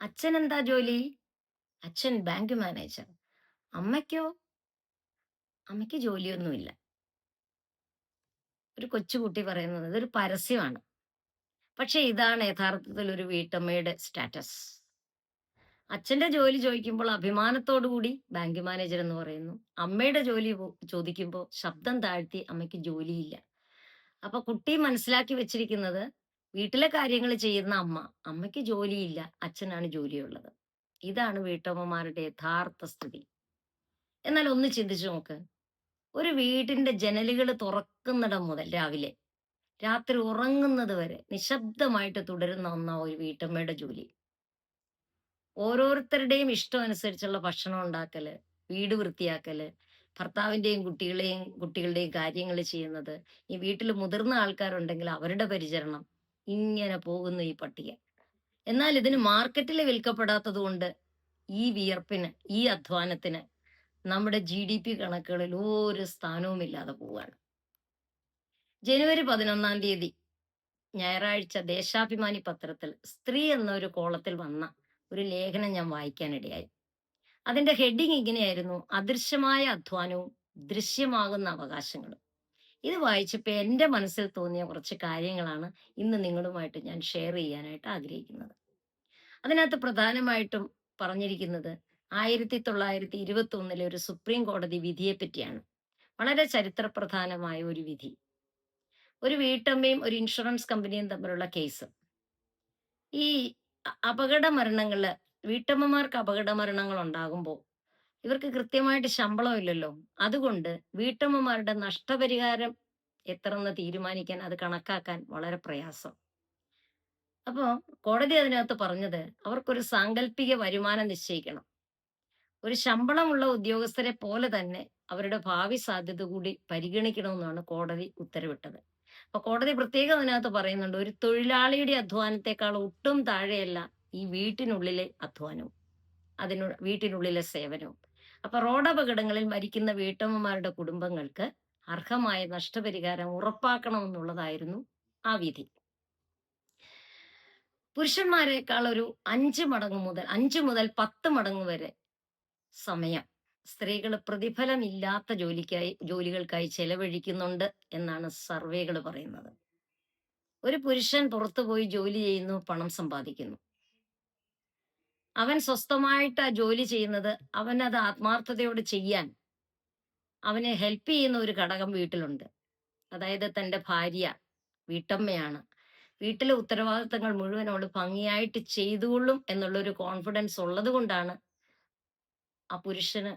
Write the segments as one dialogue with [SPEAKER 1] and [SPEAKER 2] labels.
[SPEAKER 1] അച്ഛൻ എന്താ ജോലി? അച്ഛൻ ബാങ്ക് മാനേജർ. അമ്മയ്ക്കോ? അമ്മയ്ക്ക് ജോലിയൊന്നുമില്ല. ഒരു കൊച്ചുകുട്ടി പറയുന്നത് ഇതൊരു പരസ്യമാണ്. പക്ഷെ ഇതാണ് യഥാർത്ഥത്തിൽ ഒരു വീട്ടമ്മയുടെ സ്റ്റാറ്റസ്. അച്ഛന്റെ ജോലി ചോദിക്കുമ്പോൾ അഭിമാനത്തോടു കൂടി ബാങ്ക് മാനേജർ എന്ന് പറയുന്നു. അമ്മയുടെ ജോലി ചോദിക്കുമ്പോൾ ശബ്ദം താഴ്ത്തി അമ്മയ്ക്ക് ജോലിയില്ല. അപ്പൊ കുട്ടി മനസ്സിലാക്കി വെച്ചിരിക്കുന്നത് വീട്ടിലെ കാര്യങ്ങൾ ചെയ്യുന്ന അമ്മ അമ്മയ്ക്ക് ജോലിയില്ല അച്ഛനാണ് ജോലിയുള്ളത്. ഇതാണ് വീട്ടമ്മമാരുടെ യഥാർത്ഥ സ്ഥിതി. എന്നാൽ ഒന്ന് ചിന്തിച്ചു നോക്ക്. ഒരു വീടിന്റെ ജനലുകൾ തുറക്കുന്നിടം മുതൽ രാവിലെ രാത്രി ഉറങ്ങുന്നത് വരെ നിശബ്ദമായിട്ട് തുടരുന്ന ഒന്നാ ഒരു വീട്ടമ്മയുടെ ജോലി. ഓരോരുത്തരുടെയും ഇഷ്ടം അനുസരിച്ചുള്ള ഭക്ഷണം ഉണ്ടാക്കൽ വീട് വൃത്തിയാക്കൽ ഭർത്താവിന്റെയും കുട്ടികളെയും കുട്ടികളുടെയും കാര്യങ്ങൾ ചെയ്യുന്നത് ഈ വീട്ടിൽ മുതിർന്ന ആൾക്കാരുണ്ടെങ്കിൽ അവരുടെ പരിചരണം ഇങ്ങനെ പോകുന്നു ഈ പട്ടിക. എന്നാൽ ഇതിന് മാർക്കറ്റിൽ വിൽക്കപ്പെടാത്തത് കൊണ്ട് ഈ വിയർപ്പിന് ഈ അധ്വാനത്തിന് നമ്മുടെ ജി ഡി പി കണക്കുകളിൽ ഒരു സ്ഥാനവും ഇല്ലാതെ പോവുകയാണ്. ജനുവരി പതിനൊന്നാം തീയതി ഞായറാഴ്ച ദേശാഭിമാനി പത്രത്തിൽ സ്ത്രീ എന്നൊരു കോളത്തിൽ വന്ന ഒരു ലേഖനം ഞാൻ വായിക്കാനിടയായി അതിന്റെ ഹെഡിങ് ഇങ്ങനെയായിരുന്നു. അദൃശ്യമായ അധ്വാനവും ദൃശ്യമാകുന്ന അവകാശങ്ങളും. ഇത് വായിച്ചപ്പോൾ എന്റെ മനസ്സിൽ തോന്നിയ കുറച്ച് കാര്യങ്ങളാണ് ഇന്ന് നിങ്ങളുമായിട്ട് ഞാൻ ഷെയർ ചെയ്യാനായിട്ട് ആഗ്രഹിക്കുന്നത്. അതിനകത്ത് പ്രധാനമായിട്ടും പറഞ്ഞിരിക്കുന്നത് ആയിരത്തി തൊള്ളായിരത്തി ഇരുപത്തി ഒന്നിലെ ഒരു സുപ്രീം കോടതി വിധിയെ പറ്റിയാണ്. വളരെ ചരിത്രപ്രധാനമായ ഒരു വിധി. ഒരു വീട്ടമ്മയും ഒരു ഇൻഷുറൻസ് കമ്പനിയും തമ്മിലുള്ള കേസ് ഈ അപകട മരണങ്ങൾ വീട്ടമ്മമാർക്ക് അപകട മരണങ്ങൾ ഉണ്ടാകുമ്പോൾ ഇവർക്ക് കൃത്യമായിട്ട് ശമ്പളം ഇല്ലല്ലോ. അതുകൊണ്ട് വീട്ടമ്മമാരുടെ നഷ്ടപരിഹാരം എത്രയെന്ന് തീരുമാനിക്കാൻ അത് കണക്കാക്കാൻ വളരെ പ്രയാസം. അപ്പോ കോടതി അതിനകത്ത് പറഞ്ഞത് അവർക്കൊരു സാങ്കല്പിക വരുമാനം നിശ്ചയിക്കണം. ഒരു ശമ്പളമുള്ള ഉദ്യോഗസ്ഥരെ പോലെ തന്നെ അവരുടെ ഭാവി സാധ്യത കൂടി പരിഗണിക്കണമെന്നാണ് കോടതി ഉത്തരവിട്ടത്. അപ്പൊ കോടതി പ്രത്യേകം അതിനകത്ത് പറയുന്നുണ്ട് ഒരു തൊഴിലാളിയുടെ അധ്വാനത്തെക്കാൾ ഒട്ടും താഴെയല്ല ഈ വീട്ടിനുള്ളിലെ അധ്വാനവും അതിനു വീട്ടിനുള്ളിലെ സേവനവും. അപ്പൊ റോഡപകടങ്ങളിൽ മരിക്കുന്ന വീട്ടമ്മമാരുടെ കുടുംബങ്ങൾക്ക് അർഹമായ നഷ്ടപരിഹാരം ഉറപ്പാക്കണമെന്നുള്ളതായിരുന്നു ആ വിധി. പുരുഷന്മാരെക്കാൾ ഒരു അഞ്ച് മടങ്ങ് മുതൽ അഞ്ച് മുതൽ പത്ത് മടങ്ങ് വരെ സമയം സ്ത്രീകൾ പ്രതിഫലമില്ലാത്ത ജോലിക്കായി ജോലികൾക്കായി ചെലവഴിക്കുന്നുണ്ട് എന്നാണ് സർവേകൾ പറയുന്നത്. ഒരു പുരുഷൻ പുറത്തുപോയി ജോലി ചെയ്യുന്നു പണം സമ്പാദിക്കുന്നു. അവൻ സ്വസ്ഥമായിട്ട് ജോലി ചെയ്യുന്നത്. അവനത് ആത്മാർത്ഥതയോടെ ചെയ്യാൻ അവനെ ഹെൽപ്പ് ചെയ്യുന്ന ഒരു ഘടകം വീട്ടിലുണ്ട്. അതായത് തന്റെ ഭാര്യ വീട്ടമ്മയാണ്. വീട്ടിലെ ഉത്തരവാദിത്തങ്ങൾ മുഴുവൻ അവൾ ഭംഗിയായിട്ട് ചെയ്തുകൊള്ളും എന്നുള്ളൊരു കോൺഫിഡൻസ് ഉള്ളത് കൊണ്ടാണ് ആ പുരുഷന്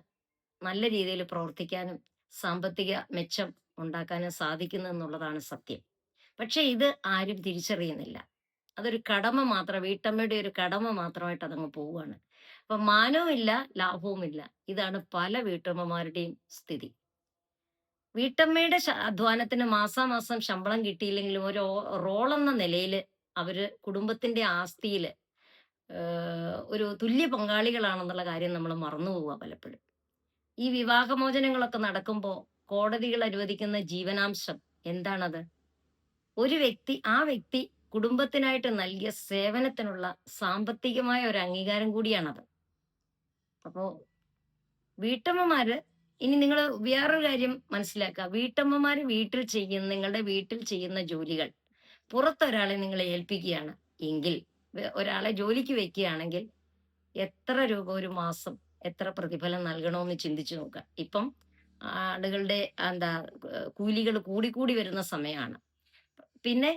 [SPEAKER 1] നല്ല രീതിയിൽ പ്രവർത്തിക്കാനും സാമ്പത്തിക മെച്ചം ഉണ്ടാക്കാനും സാധിക്കുന്നു എന്നുള്ളതാണ് സത്യം. പക്ഷെ ഇത് ആരും തിരിച്ചറിയുന്നില്ല. അതൊരു കടമ മാത്രം വീട്ടമ്മയുടെ ഒരു കടമ മാത്രമായിട്ട് അതങ്ങ് പോവുകയാണ്. അപ്പൊ മാനവുമില്ല ലാഭവുമില്ല. ഇതാണ് പല വീട്ടമ്മമാരുടെയും സ്ഥിതി. വീട്ടമ്മയുടെ അധ്വാനത്തിന് മാസാമാസം ശമ്പളം കിട്ടിയില്ലെങ്കിലും ഒരു റോൾ എന്ന നിലയിൽ അവർ കുടുംബത്തിന്റെ ആസ്തിയിൽ ഒരു തുല്യ പങ്കാളികളാണെന്നുള്ള കാര്യം നമ്മൾ മറന്നു പോവുക പലപ്പോഴും. ഈ വിവാഹമോചനങ്ങളൊക്കെ നടക്കുമ്പോൾ കോടതികൾ അനുവദിക്കുന്ന ജീവനാംശം എന്താണത്? ഒരു വ്യക്തി ആ വ്യക്തി കുടുംബത്തിനായിട്ട് നൽകിയ സേവനത്തിനുള്ള സാമ്പത്തികമായ ഒരു അംഗീകാരം കൂടിയാണത്. അപ്പോ വീട്ടമ്മമാര് ഇനി നിങ്ങൾ വേറൊരു കാര്യം മനസ്സിലാക്കുക. വീട്ടമ്മമാര് വീട്ടിൽ ചെയ്യുന്ന നിങ്ങളുടെ വീട്ടിൽ ചെയ്യുന്ന ജോലികൾ പുറത്തൊരാളെ നിങ്ങളെ ഏൽപ്പിക്കുകയാണ്. എങ്കിൽ ഒരാളെ ജോലിക്ക് വെക്കുകയാണെങ്കിൽ എത്ര രൂപ ഒരു മാസം എത്ര പ്രതിഫലം നൽകണമെന്ന് ചിന്തിച്ചു നോക്കുക. ഇപ്പം ആളുകളുടെ എന്താ കൂലികൾ കൂടിക്കൂടി വരുന്ന സമയമാണ്. പിന്നെ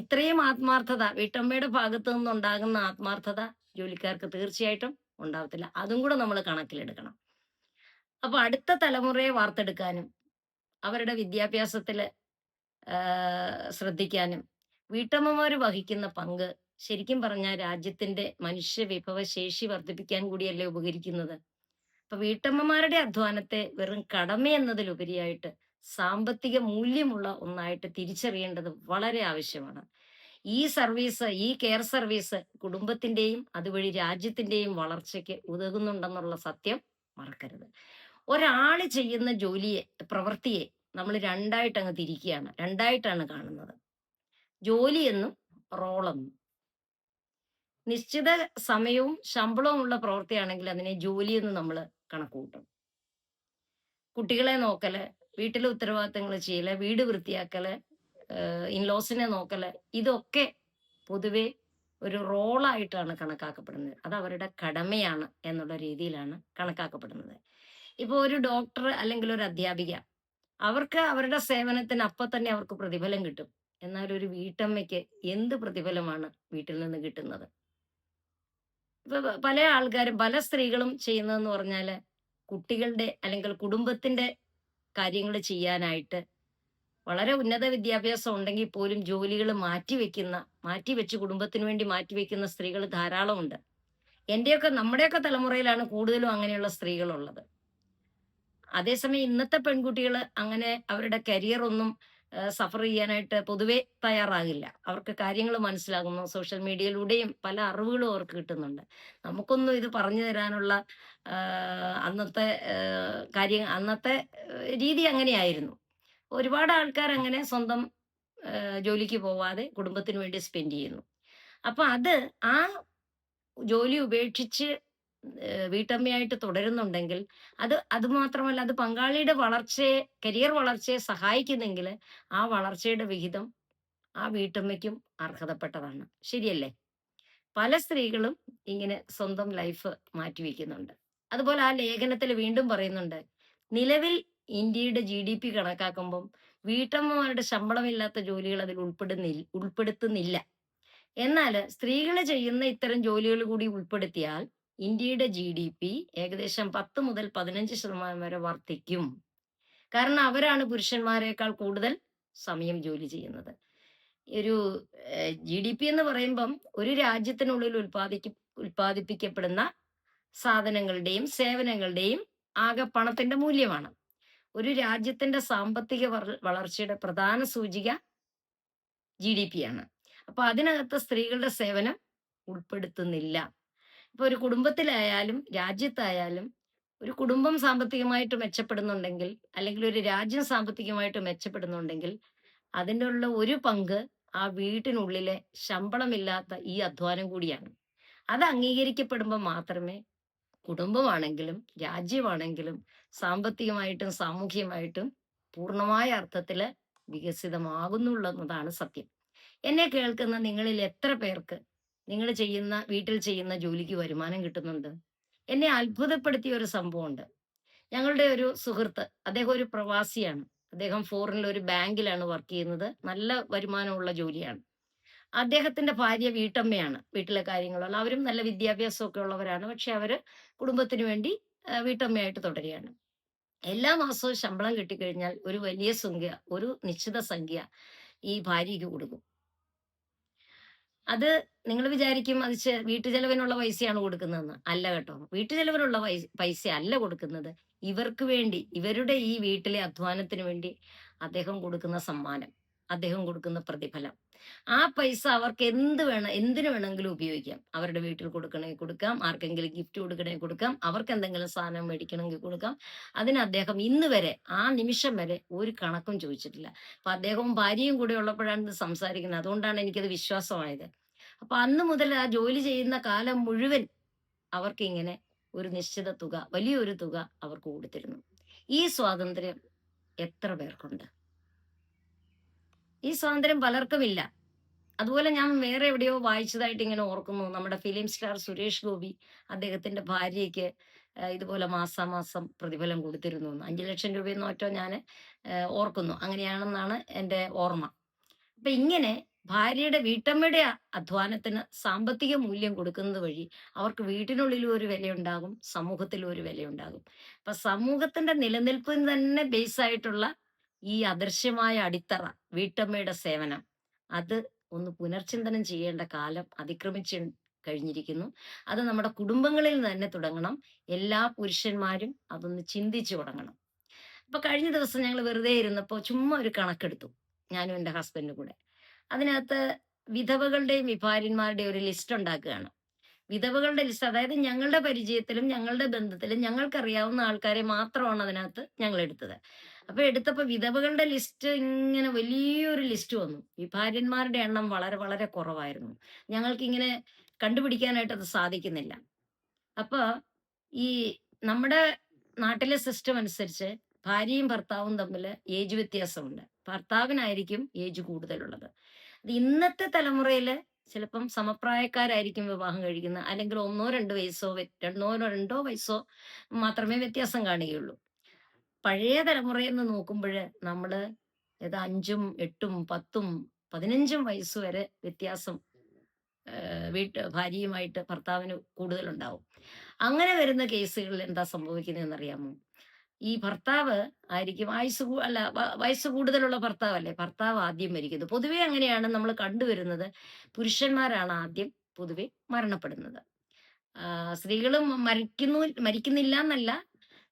[SPEAKER 1] ഇത്രയും ആത്മാർത്ഥത വീട്ടമ്മയുടെ ഭാഗത്തു നിന്നുണ്ടാകുന്ന ആത്മാർത്ഥത ജോലിക്കാർക്ക് തീർച്ചയായിട്ടും ഉണ്ടാവത്തില്ല. അതും കൂടെ നമ്മൾ കണക്കിലെടുക്കണം. അപ്പൊ അടുത്ത തലമുറയെ വാർത്തെടുക്കാനും അവരുടെ വിദ്യാഭ്യാസത്തിൽ ശ്രദ്ധിക്കാനും വീട്ടമ്മമാർ വഹിക്കുന്ന പങ്ക് ശരിക്കും പറഞ്ഞാൽ രാജ്യത്തിന്റെ മനുഷ്യ വിഭവ ശേഷി വർദ്ധിപ്പിക്കാൻ കൂടിയല്ലേ ഉപകരിക്കുന്നത്. അപ്പൊ വീട്ടമ്മമാരുടെ അധ്വാനത്തെ വെറും കടമ എന്നതിലുപരിയായിട്ട് സാമ്പത്തിക മൂല്യമുള്ള ഒന്നായിട്ട് തിരിച്ചറിയേണ്ടത് വളരെ ആവശ്യമാണ്. ഈ സർവീസ് ഈ കെയർ സർവീസ് കുടുംബത്തിന്റെയും അതുവഴി രാജ്യത്തിന്റെയും വളർച്ചയ്ക്ക് ഉതകുന്നുണ്ടെന്നുള്ള സത്യം മറക്കരുത്. ഒരാൾ ചെയ്യുന്ന ജോലിയെ പ്രവൃത്തിയെ നമ്മൾ രണ്ടായിട്ട് അങ്ങ് തിരിക്കുകയാണ്. രണ്ടായിട്ടാണ് കാണുന്നത്. ജോലിയെന്നും റോളെന്നും നിശ്ചിത സമയവും ശമ്പളവും ഉള്ള പ്രവൃത്തിയാണെങ്കിൽ അതിനെ ജോലിയെന്ന് നമ്മൾ കണക്കുകൂട്ടും. കുട്ടികളെ നോക്കൽ വീട്ടിലെ ഉത്തരവാദിത്തങ്ങൾ ചെയ്യൽ വീട് വൃത്തിയാക്കൽ ഇൻലോസിനെ നോക്കൽ ഇതൊക്കെ പൊതുവെ ഒരു റോളായിട്ടാണ് കണക്കാക്കപ്പെടുന്നത്. അത് അവരുടെ കടമയാണ് എന്നുള്ള രീതിയിലാണ് കണക്കാക്കപ്പെടുന്നത്. ഇപ്പോൾ ഒരു ഡോക്ടർ അല്ലെങ്കിൽ ഒരു അധ്യാപിക അവർക്ക് അവരുടെ സേവനത്തിന് അപ്പം തന്നെ അവർക്ക് പ്രതിഫലം കിട്ടും. എന്നാൽ ഒരു വീട്ടമ്മയ്ക്ക് എന്ത് പ്രതിഫലമാണ് വീട്ടിൽ നിന്ന് കിട്ടുന്നത്? ഇപ്പൊ പല ആൾക്കാരും പല സ്ത്രീകളും ചെയ്യുന്നതെന്ന് പറഞ്ഞാൽ കുട്ടികളുടെ അല്ലെങ്കിൽ കുടുംബത്തിന്റെ കാര്യങ്ങൾ ചെയ്യാനായിട്ട്. വളരെ ഉന്നത വിദ്യാഭ്യാസം ഉണ്ടെങ്കിൽ പോലും ജോലികൾ മാറ്റിവെക്കുന്ന മാറ്റിവെച്ച് കുടുംബത്തിന് വേണ്ടി മാറ്റിവെക്കുന്ന സ്ത്രീകൾ ധാരാളമുണ്ട്. എന്റെയൊക്കെ നമ്മുടെയൊക്കെ തലമുറയിലാണ് കൂടുതലും അങ്ങനെയുള്ള സ്ത്രീകളുള്ളത്. അതേസമയം ഇന്നത്തെ പെൺകുട്ടികൾ അങ്ങനെ അവരുടെ കരിയർ ഒന്നും സഫർ ചെയ്യാനായിട്ട് പൊതുവെ തയ്യാറാകില്ല. അവർക്ക് കാര്യങ്ങൾ മനസ്സിലാകുന്നു. സോഷ്യൽ മീഡിയയിലൂടെയും പല അറിവുകളും അവർക്ക് കിട്ടുന്നുണ്ട്. നമുക്കൊന്നും ഇത് പറഞ്ഞു തരാനുള്ള അന്നത്തെ കാര്യം അന്നത്തെ രീതി അങ്ങനെയായിരുന്നു. ഒരുപാട് ആൾക്കാർ അങ്ങനെ സ്വന്തം ജോലിക്ക് പോവാതെ കുടുംബത്തിന് വേണ്ടി സ്പെൻഡ് ചെയ്യുന്നു. അപ്പൊ അത് ആ ജോലി ഉപേക്ഷിച്ച് വീട്ടമ്മയായിട്ട് തുടരുന്നുണ്ടെങ്കിൽ അത് അത് മാത്രമല്ല അത് പങ്കാളിയുടെ വളർച്ചയെ കരിയർ വളർച്ചയെ സഹായിക്കുന്നെങ്കിൽ ആ വളർച്ചയുടെ വിഹിതം ആ വീട്ടമ്മയ്ക്കും അർഹതപ്പെട്ടതാണ്. ശരിയല്ലേ? പല സ്ത്രീകളും ഇങ്ങനെ സ്വന്തം ലൈഫ് മാറ്റിവെക്കുന്നുണ്ട്. അതുപോലെ ആ ലേഖനത്തിൽ വീണ്ടും പറയുന്നുണ്ട് നിലവിൽ ഇന്ത്യയുടെ ജി ഡി പി കണക്കാക്കുമ്പം വീട്ടമ്മമാരുടെ ശമ്പളമില്ലാത്ത ജോലികൾ അതിൽ ഉൾപ്പെടുന്നില്ല ഉൾപ്പെടുത്തുന്നില്ല. എന്നാൽ സ്ത്രീകൾ ചെയ്യുന്ന ഇത്തരം ജോലികൾ കൂടി ഉൾപ്പെടുത്തിയാൽ ഇന്ത്യയുടെ ജി ഡി പി ഏകദേശം പത്ത് മുതൽ പതിനഞ്ച് ശതമാനം വരെ വർദ്ധിക്കും കാരണം അവരാണ് പുരുഷന്മാരെക്കാൾ കൂടുതൽ സമയം ജോലി ചെയ്യുന്നത്. ഒരു ജി ഡി പി എന്ന് പറയുമ്പം ഒരു രാജ്യത്തിനുള്ളിൽ ഉൽപ്പാദിക്ക ഉൽപ്പാദിപ്പിക്കപ്പെടുന്ന സാധനങ്ങളുടെയും സേവനങ്ങളുടെയും ആകെ പണത്തിന്റെ മൂല്യമാണ്. ഒരു രാജ്യത്തിന്റെ സാമ്പത്തിക വളർച്ചയുടെ പ്രധാന സൂചിക ജി ഡി പി ആണ്. അപ്പൊ അതിനകത്ത് സ്ത്രീകളുടെ സേവനം ഉൾപ്പെടുത്തുന്നില്ല. ഇപ്പൊ ഒരു കുടുംബത്തിലായാലും രാജ്യത്തായാലും ഒരു കുടുംബം സാമ്പത്തികമായിട്ട് മെച്ചപ്പെടുന്നുണ്ടെങ്കിൽ അല്ലെങ്കിൽ ഒരു രാജ്യം സാമ്പത്തികമായിട്ട് മെച്ചപ്പെടുന്നുണ്ടെങ്കിൽ അതിന്റെ ഉള്ള ഒരു പങ്ക് ആ വീട്ടിനുള്ളിലെ ശമ്പളമില്ലാത്ത ഈ അധ്വാനം കൂടിയാണ്. അത് അംഗീകരിക്കപ്പെടുമ്പോൾ മാത്രമേ കുടുംബമാണെങ്കിലും രാജ്യമാണെങ്കിലും സാമ്പത്തികമായിട്ടും സാമൂഹ്യമായിട്ടും പൂർണമായ അർത്ഥത്തിൽ വികസിതമാകുന്നുള്ളതാണ് സത്യം. എന്നെ കേൾക്കുന്ന നിങ്ങളിൽ എത്ര പേർക്ക് നിങ്ങൾ ചെയ്യുന്ന വീട്ടിൽ ചെയ്യുന്ന ജോലിക്ക് വരുമാനം കിട്ടുന്നുണ്ട്. എന്നെ അത്ഭുതപ്പെടുത്തിയ ഒരു സംഭവമുണ്ട്. ഞങ്ങളുടെ ഒരു സുഹൃത്ത് അദ്ദേഹം ഒരു പ്രവാസിയാണ്. അദ്ദേഹം ഫോറിനിൽ ഒരു ബാങ്കിലാണ് വർക്ക് ചെയ്യുന്നത്. നല്ല വരുമാനമുള്ള ജോലിയാണ്. അദ്ദേഹത്തിന്റെ ഭാര്യ വീട്ടമ്മയാണ് വീട്ടിലെ കാര്യങ്ങളുള്ള അവരും നല്ല വിദ്യാഭ്യാസമൊക്കെ ഉള്ളവരാണ്. പക്ഷെ അവർ കുടുംബത്തിന് വേണ്ടി വീട്ടമ്മയായിട്ട് തുടരുകയാണ്. എല്ലാ മാസവും ശമ്പളം കിട്ടിക്കഴിഞ്ഞാൽ ഒരു വലിയ സംഖ്യ ഒരു നിശ്ചിത സംഖ്യ ഈ ഭാര്യയ്ക്ക് കൊടുക്കും. അത് നിങ്ങൾ വിചാരിക്കും അത് വീട്ടു ചെലവിനുള്ള പൈസയാണ് കൊടുക്കുന്നതെന്ന്. അല്ല കേട്ടോ. വീട്ടു ചെലവിനുള്ള പൈസ അല്ല കൊടുക്കുന്നത്. ഇവർക്ക് വേണ്ടി ഇവരുടെ ഈ വീട്ടിലെ അധ്വാനത്തിന് വേണ്ടി അദ്ദേഹം കൊടുക്കുന്ന സമ്മാനം അദ്ദേഹം കൊടുക്കുന്ന പ്രതിഫലം. ആ പൈസ അവർക്ക് എന്ത് വേണം എന്തിനു വേണമെങ്കിലും ഉപയോഗിക്കാം. അവരുടെ വീട്ടിൽ കൊടുക്കണമെങ്കിൽ കൊടുക്കാം ആർക്കെങ്കിലും ഗിഫ്റ്റ് കൊടുക്കണമെങ്കിൽ കൊടുക്കാം അവർക്ക് എന്തെങ്കിലും സാധനം മേടിക്കണമെങ്കിൽ കൊടുക്കാം. അതിന് അദ്ദേഹം ഇന്ന് വരെ ആ നിമിഷം വരെ ഒരു കണക്കും ചോദിച്ചിട്ടില്ല. അപ്പൊ അദ്ദേഹവും ഭാര്യയും കൂടെ ഉള്ളപ്പോഴാണ് ഇത് സംസാരിക്കുന്നത്. അതുകൊണ്ടാണ് എനിക്കത് വിശ്വാസമായത്. അപ്പൊ അന്ന് മുതൽ ആ ജോലി ചെയ്യുന്ന കാലം മുഴുവൻ അവർക്ക് ഇങ്ങനെ ഒരു നിശ്ചിത തുക വലിയൊരു തുക അവർക്ക് കൊടുത്തിരുന്നു. ഈ സ്വാതന്ത്ര്യം എത്ര പേർക്കുണ്ട്? ഈ സ്വാതന്ത്ര്യം പലർക്കുമില്ല. അതുപോലെ ഞാൻ വേറെ എവിടെയോ വായിച്ചതായിട്ട് ഇങ്ങനെ ഓർക്കുന്നു. നമ്മുടെ ഫിലിം സ്റ്റാർ സുരേഷ് ഗോപി അദ്ദേഹത്തിന്റെ ഭാര്യയ്ക്ക് ഇതുപോലെ മാസാമാസം പ്രതിഫലം കൊടുത്തിരുന്നു. അഞ്ചു ലക്ഷം രൂപയെന്ന് ഒറ്റോ ഞാൻ ഓർക്കുന്നു. അങ്ങനെയാണെന്നാണ് എന്റെ ഓർമ്മ. അപ്പൊ ഇങ്ങനെ ഭാര്യയുടെ വീട്ടമ്മയുടെ അധ്വാനത്തിന് സാമ്പത്തിക മൂല്യം കൊടുക്കുന്നത് വഴി അവർക്ക് വീട്ടിനുള്ളിലും ഒരു വിലയുണ്ടാകും സമൂഹത്തിലും ഒരു വിലയുണ്ടാകും. അപ്പൊ സമൂഹത്തിന്റെ നിലനിൽപ്പിന് തന്നെ ബേസ് ആയിട്ടുള്ള ഈ അദൃശ്യമായ അടിത്തറ വീട്ടമ്മയുടെ സേവനം അത് ഒന്ന് പുനർചിന്തനം ചെയ്യേണ്ട കാലം അതിക്രമിച്ച് കഴിഞ്ഞിരിക്കുന്നു. അത് നമ്മുടെ കുടുംബങ്ങളിൽ തന്നെ തുടങ്ങണം. എല്ലാ പുരുഷന്മാരും അതൊന്ന് ചിന്തിച്ചു തുടങ്ങണം. അപ്പൊ കഴിഞ്ഞ ദിവസം ഞങ്ങൾ വെറുതെ ഇരുന്നപ്പോൾ ചുമ്മാ ഒരു കണക്കെടുത്തു ഞാനും എന്റെ ഹസ്ബൻഡും കൂടെ. അതിനകത്ത് വിധവകളുടെയും വിഭാര്യന്മാരുടെയും ഒരു ലിസ്റ്റ് ഉണ്ടാക്കുകയാണ്. വിധവകളുടെ ലിസ്റ്റ് അതായത് ഞങ്ങളുടെ പരിചയത്തിലും ഞങ്ങളുടെ ബന്ധത്തിലും ഞങ്ങൾക്കറിയാവുന്ന ആൾക്കാരെ മാത്രമാണ് അതിനകത്ത് ഞങ്ങൾ എടുത്തത് അപ്പൊ എടുത്തപ്പോ വിധവകളുടെ ലിസ്റ്റ് ഇങ്ങനെ വലിയൊരു ലിസ്റ്റ് വന്നു ഈ ഭാര്യന്മാരുടെ എണ്ണം വളരെ വളരെ കുറവായിരുന്നു ഞങ്ങൾക്ക് ഇങ്ങനെ കണ്ടുപിടിക്കാനായിട്ട് അത് സാധിക്കുന്നില്ല. അപ്പൊ ഈ നമ്മുടെ നാട്ടിലെ സിസ്റ്റം അനുസരിച്ച് ഭാര്യയും ഭർത്താവും തമ്മിൽ ഏജ് വ്യത്യാസമുണ്ട്. ഭർത്താവിനായിരിക്കും ഏജ് കൂടുതലുള്ളത്. ഇന്നത്തെ തലമുറയിൽ ചിലപ്പം സമപ്രായക്കാരായിരിക്കും വിവാഹം കഴിക്കുന്നത്. അല്ലെങ്കിൽ 1 2 വയസ്സോ വ്യ 2 2 വയസ്സോ മാത്രമേ വ്യത്യാസം കാണുകയുള്ളൂ. പഴയ തലമുറയെന്ന് നോക്കുമ്പോൾ നമ്മൾ ഏതാ അഞ്ചും എട്ടും പത്തും പതിനഞ്ചും വയസ്സ് വരെ വ്യത്യാസം വീട്ട് ഭാര്യയുമായിട്ട് ഭർത്താവിന് കൂടുതലുണ്ടാവും. അങ്ങനെ വരുന്ന കേസുകളിൽ എന്താ സംഭവിക്കുന്നതെന്നറിയാമോ? ഈ ഭർത്താവ് ആയിരിക്കും ആയുസ് അല്ല വയസ്സ് കൂടുതലുള്ള ഭർത്താവല്ലേ, ഭർത്താവ് ആദ്യം മരിക്കുന്നത്. പൊതുവെ അങ്ങനെയാണ് നമ്മൾ കണ്ടുവരുന്നത്. പുരുഷന്മാരാണ് ആദ്യം പൊതുവെ മരണപ്പെടുന്നത്. സ്ത്രീകളും മരിക്കുന്നു മരിക്കുന്നില്ല എന്നല്ല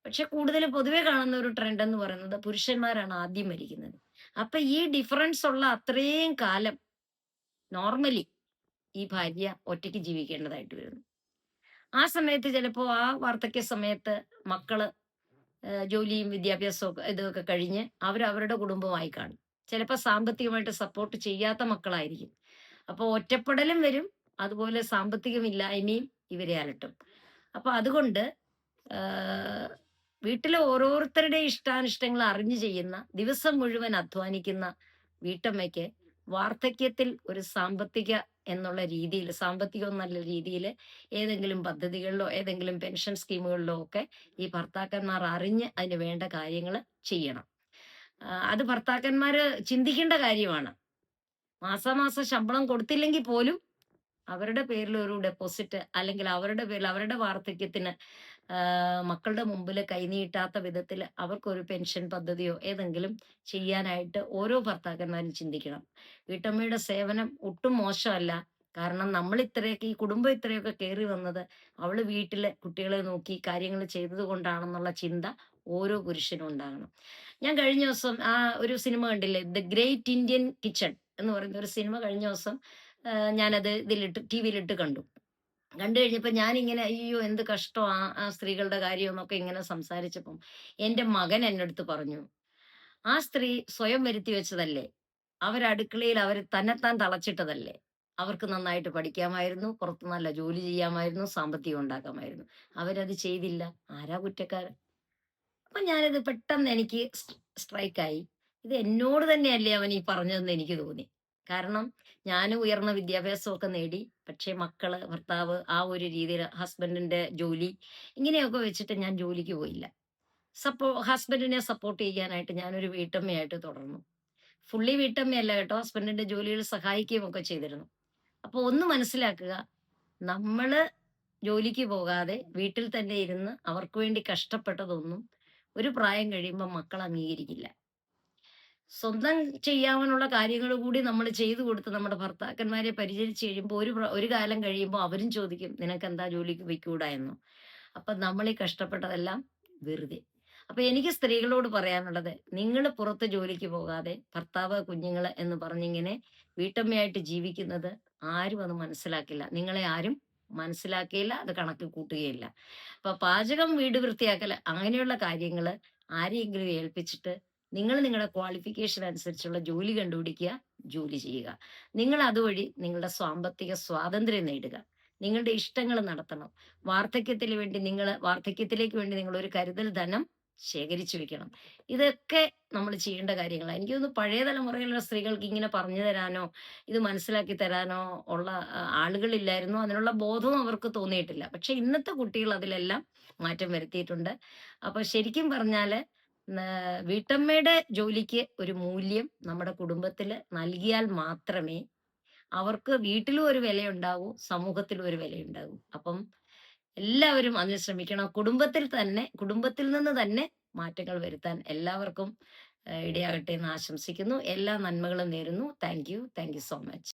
[SPEAKER 1] പക്ഷെ കൂടുതൽ പൊതുവെ കാണുന്ന ഒരു ട്രെൻഡ് എന്ന് പറയുന്നത് പുരുഷന്മാരാണ് ആദ്യം മരിക്കുന്നത്. അപ്പൊ ഈ ഡിഫറൻസ് ഉള്ള അത്രയും കാലം നോർമലി ഈ ഭാര്യ ഒറ്റയ്ക്ക് ജീവിക്കേണ്ടതായിട്ട് വരുന്നു. ആ സമയത്ത് ചിലപ്പോ ആ വാർദ്ധക്യ സമയത്ത് മക്കൾ ജോലിയും വിദ്യാഭ്യാസവും ഇതൊക്കെ കഴിഞ്ഞ് അവർ അവരുടെ കുടുംബമായി കാണും. ചിലപ്പോൾ സാമ്പത്തികമായിട്ട് സപ്പോർട്ട് ചെയ്യാത്ത മക്കളായിരിക്കും. അപ്പോൾ ഒറ്റപ്പെടലും വരും. അതുപോലെ സാമ്പത്തികമില്ലായ്മയും ഇവരെ അലട്ടും. അപ്പൊ അതുകൊണ്ട് വീട്ടിലെ ഓരോരുത്തരുടെ ഇഷ്ടാനിഷ്ടങ്ങൾ അറിഞ്ഞു ചെയ്യുന്ന, ദിവസം മുഴുവൻ അധ്വാനിക്കുന്ന വീട്ടമ്മയ്ക്ക് വാർദ്ധക്യത്തിൽ ഒരു സാമ്പത്തിക എന്നുള്ള രീതിയിൽ സാമ്പത്തികം നല്ല രീതിയിൽ ഏതെങ്കിലും പദ്ധതികളിലോ, ഏതെങ്കിലും പെൻഷൻ സ്കീമുകളിലോ ഒക്കെ ഈ ഭർത്താക്കന്മാർ അറിഞ്ഞ് അതിന് വേണ്ട കാര്യങ്ങൾ ചെയ്യണം. അത് ഭർത്താക്കന്മാർ ചിന്തിക്കേണ്ട കാര്യമാണ്. മാസാമാസം ശമ്പളം കൊടുത്തില്ലെങ്കിൽ പോലും അവരുടെ പേരിൽ ഒരു ഡെപ്പോസിറ്റ് അല്ലെങ്കിൽ അവരുടെ പേരിൽ അവരുടെ വാർദ്ധക്യത്തിന് മക്കളുടെ മുമ്പിൽ കൈനീട്ടാത്ത വിധത്തിൽ അവർക്കൊരു പെൻഷൻ പദ്ധതിയോ ഏതെങ്കിലും ചെയ്യാനായിട്ട് ഓരോ ഭർത്താക്കന്മാരും ചിന്തിക്കണം. വീട്ടമ്മയുടെ സേവനം ഒട്ടും മോശമല്ല. കാരണം നമ്മൾ ഇത്രയൊക്കെ ഈ കുടുംബം ഇത്രയൊക്കെ കയറി വന്നത് അവൾ വീട്ടിലെ കുട്ടികളെ നോക്കി കാര്യങ്ങൾ ചെയ്തത് കൊണ്ടാണെന്നുള്ള ചിന്ത ഓരോ പുരുഷനും ഉണ്ടാകണം. ഞാൻ കഴിഞ്ഞ ദിവസം ആ ഒരു സിനിമ കണ്ടില്ലേ 'ദ ഗ്രേറ്റ് ഇന്ത്യൻ കിച്ചൺ' എന്ന് പറയുന്ന ഒരു സിനിമ കഴിഞ്ഞ ദിവസം ഞാനത് ഇതിലിട്ട് ടി വിയിലിട്ട് കണ്ടു. കണ്ടു കഴിഞ്ഞപ്പോൾ ഞാനിങ്ങനെ അയ്യോ! എന്ത് കഷ്ടമാ ആ സ്ത്രീകളുടെ കാര്യം എന്നൊക്കെ ഇങ്ങനെ സംസാരിച്ചപ്പം എന്റെ മകൻ എന്നെടുത്ത് പറഞ്ഞു. "ആ സ്ത്രീ സ്വയം വരുത്തി വെച്ചതല്ലേ. അവരടുക്കളയിൽ അവർ തന്നെത്താൻ തളച്ചിട്ടതല്ലേ. അവർക്ക് നന്നായിട്ട് പഠിക്കാമായിരുന്നു. പുറത്ത് നല്ല ജോലി ചെയ്യാമായിരുന്നു. സാമ്പത്തികം ഉണ്ടാക്കാമായിരുന്നു. അവരത് ചെയ്തില്ല. ആരാ കുറ്റക്കാരൻ?" അപ്പൊ ഞാനത് പെട്ടെന്ന് എനിക്ക് സ്ട്രൈക്കായി. ഇത് എന്നോട് തന്നെയല്ലേ അവൻ ഈ പറഞ്ഞതെന്ന് എനിക്ക് തോന്നി. കാരണം ഞാൻ ഉയർന്ന വിദ്യാഭ്യാസമൊക്കെ നേടി. പക്ഷേ മക്കൾ, ഭർത്താവ് ആ ഒരു രീതിയിൽ ഹസ്ബൻഡിന്റെ ജോലി ഇങ്ങനെയൊക്കെ വെച്ചിട്ട് ഞാൻ ജോലിക്ക് പോയില്ല. സപ്പോ ഹസ്ബൻഡിനെ സപ്പോർട്ട് ചെയ്യാനായിട്ട് ഞാനൊരു വീട്ടമ്മയായിട്ട് തുടർന്നു. ഫുള്ളി വീട്ടമ്മയല്ല കേട്ടോ. ഹസ്ബൻഡിന്റെ ജോലിയിൽ സഹായിക്കുകയും ഒക്കെ ചെയ്തിരുന്നു. അപ്പോൾ ഒന്ന് മനസ്സിലാക്കുക. നമ്മൾ ജോലിക്ക് പോകാതെ വീട്ടിൽ തന്നെ ഇരുന്ന് അവർക്ക് വേണ്ടി കഷ്ടപ്പെട്ടതൊന്നും ഒരു പ്രായം കഴിയുമ്പോൾ മക്കൾ അംഗീകരിക്കില്ല. സ്വന്തം ചെയ്യാനുള്ള കാര്യങ്ങൾ കൂടി നമ്മൾ ചെയ്തു കൊടുത്ത് നമ്മുടെ ഭർത്താക്കന്മാരെ പരിചരിച്ച് കഴിയുമ്പോൾ ഒരു ഒരു കാലം കഴിയുമ്പോൾ അവരും ചോദിക്കും നിനക്ക് എന്താ ജോലിക്ക് പൊയ്ക്കൂടാ" എന്ന്. നമ്മൾ ഈ കഷ്ടപ്പെട്ടതെല്ലാം വെറുതെ. അപ്പൊ എനിക്ക് സ്ത്രീകളോട് പറയാനുള്ളത് നിങ്ങൾ പുറത്ത് ജോലിക്ക് പോകാതെ ഭർത്താവ്, കുഞ്ഞുങ്ങൾ എന്ന് പറഞ്ഞിങ്ങനെ വീട്ടമ്മയായിട്ട് ജീവിക്കുന്നത് ആരും അത് മനസ്സിലാക്കില്ല. നിങ്ങളെ ആരും മനസ്സിലാക്കുകയില്ല. അത് കണക്ക് കൂട്ടുകയില്ല. അപ്പൊ പാചകം, വീട് വൃത്തിയാക്കൽ അങ്ങനെയുള്ള കാര്യങ്ങൾ ആരെയെങ്കിലും ഏൽപ്പിച്ചിട്ട് നിങ്ങൾ നിങ്ങളുടെ ക്വാളിഫിക്കേഷൻ അനുസരിച്ചുള്ള ജോലി കണ്ടുപിടിക്കുക. ജോലി ചെയ്യുക. നിങ്ങൾ അതുവഴി നിങ്ങളുടെ സാമ്പത്തിക സ്വാതന്ത്ര്യം നേടുക. നിങ്ങളുടെ ഇഷ്ടങ്ങൾ നടത്തണം. വാർദ്ധക്യത്തിന് വേണ്ടി നിങ്ങൾ വാർദ്ധക്യത്തിലേക്ക് വേണ്ടി നിങ്ങൾ ഒരു കരുതൽ ധനം ശേഖരിച്ചു വെക്കണം. ഇതൊക്കെ നമ്മൾ ചെയ്യേണ്ട കാര്യങ്ങളാണ് എനിക്ക് തോന്നുന്നു പഴയ തലമുറയിലുള്ള സ്ത്രീകൾക്ക് ഇങ്ങനെ പറഞ്ഞു തരാനോ, ഇത് മനസ്സിലാക്കി തരാനോ ഉള്ള ആളുകളില്ലായിരുന്നു. അതിനുള്ള ബോധവും അവർക്ക് തോന്നിയിട്ടില്ല. പക്ഷെ ഇന്നത്തെ കുട്ടികൾ അതിലെല്ലാം മാറ്റം വരുത്തിയിട്ടുണ്ട്. അപ്പൊ ശരിക്കും പറഞ്ഞാൽ വീട്ടമ്മയുടെ ജോലിക്ക് ഒരു മൂല്യം നമ്മുടെ കുടുംബത്തിൽ നൽകിയാൽ മാത്രമേ അവർക്ക് വീട്ടിലും ഒരു വിലയുണ്ടാവൂ, സമൂഹത്തിലും ഒരു വിലയുണ്ടാവൂ. അപ്പം എല്ലാവരും അതിന് ശ്രമിക്കണം. കുടുംബത്തിൽ തന്നെ കുടുംബത്തിൽ നിന്ന് തന്നെ മാറ്റങ്ങൾ വരുത്താൻ എല്ലാവർക്കും ഇടയാകട്ടെ എന്ന് ആശംസിക്കുന്നു. എല്ലാ നന്മകളും നേരുന്നു. Thank you. Thank you so much.